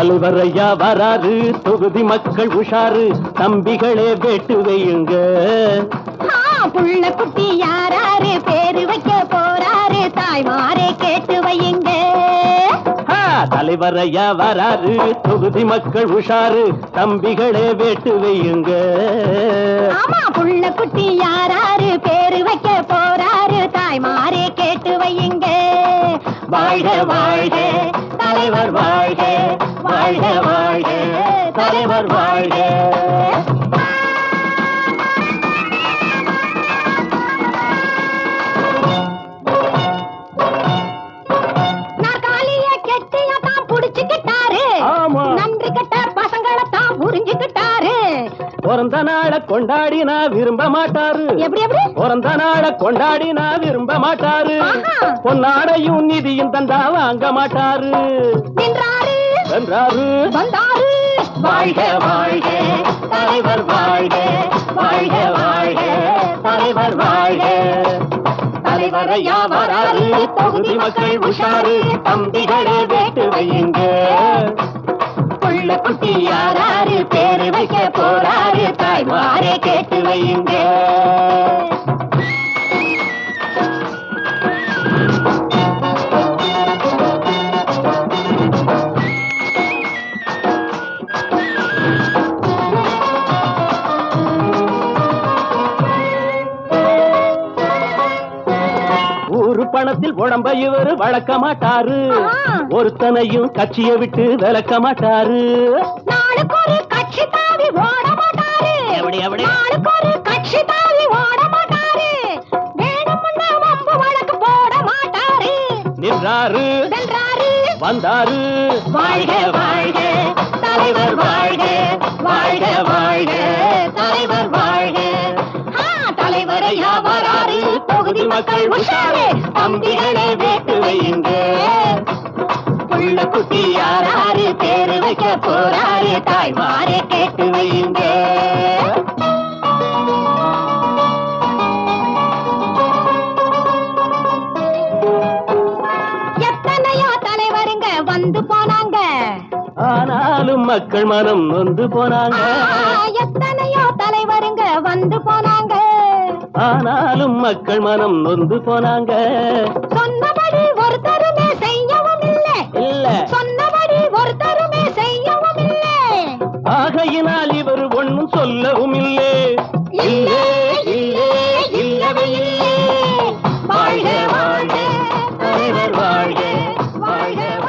தலைவரையா வராரு தொகுதி மக்கள் உஷாரு. தம்பிகளே வேட்டு வையுங்க புள்ள குட்டி யாராரு? பேரு வைக்க போறாரு. தாய்மாரே கேட்டு வையுங்க. தலைவரையா வராரு. தொகுதி மக்கள் உஷாரு. தம்பிகளே வேட்டு வையுங்க ஆமா புள்ள குட்டி யாராரு? பேரு வைக்க போறாரு. தாய்மாரே கேட்டு வையுங்க. வாழ்க வாழ்க. தலைவர் வாழ்க. வாழ்க வாழ்க தலைவர் வாழ்க. பிறந்த நாளை கொண்டாடினா விரும்ப மாட்டாரு. பிறந்த நாளை கொண்டாடினா விரும்ப மாட்டாரு. பொன்னாடையும் நிதியும் தந்தா வாங்க மாட்டாரு. என்றாரு வந்தாரு. வாழ்க வாழ்க தலைவர் வாழ்க. வாழ்க வாழ்க. தலைவர் வாழ்க. தலைவரையா வராரு தொகுதி மக்கள் உஷாரு. தம்பிகளே வேட்டு வையுங்க. புள்ள குட்டி யாராரு? பேரு வைக்க போறாரு. தாய்மாரே கேட்டு வையுங்க. ஊரு பணத்தில் உடம்ப இவரு வளர்க்க மாட்டாரு. ஒருத்தனையும் கட்சியை விட்டு விலக்க மாட்டாரு. கட்சி தாவி ஓட மாட்டாரு. எப்படி, எப்படி? நாளுக்கு ஒரு கட்சி தாவி ஓட மாட்டாரு. வேணும்னா வம்பு வழக்கு போட மாட்டாரு. நின்றாரு. வந்தாரு. வாழ்க வாழ்க. தலைவர் வாழ்க. தொகுதி மக்கள் உஷாரு தம்பிகளை வேட்டு வையுங்க புள்ள குட்டி யாராரு பேரு வைக்க போறாரு தாய்மாரே கேட்டு வையுங்க எத்தனையோ தலைவருங்க வந்து போனாங்க. ஆனாலும் மக்கள் மனம் நொந்து போனாங்க. எத்தனையோ தலைவருங்க வந்து போனாங்க. ஆனாலும் மக்கள் மனம் நொந்து போனாங்க. சொன்னபடி ஒருத்தருமே செய்யவும் இல்லை. சொன்னபடி ஒருத்தருமே செய்யவும் இல்லை. ஆகையினால் இவர் ஒன்றும் சொல்லவும் இல்லை. இல்லே. இல்லே. வாழ்க வாழ்க வாழ்க.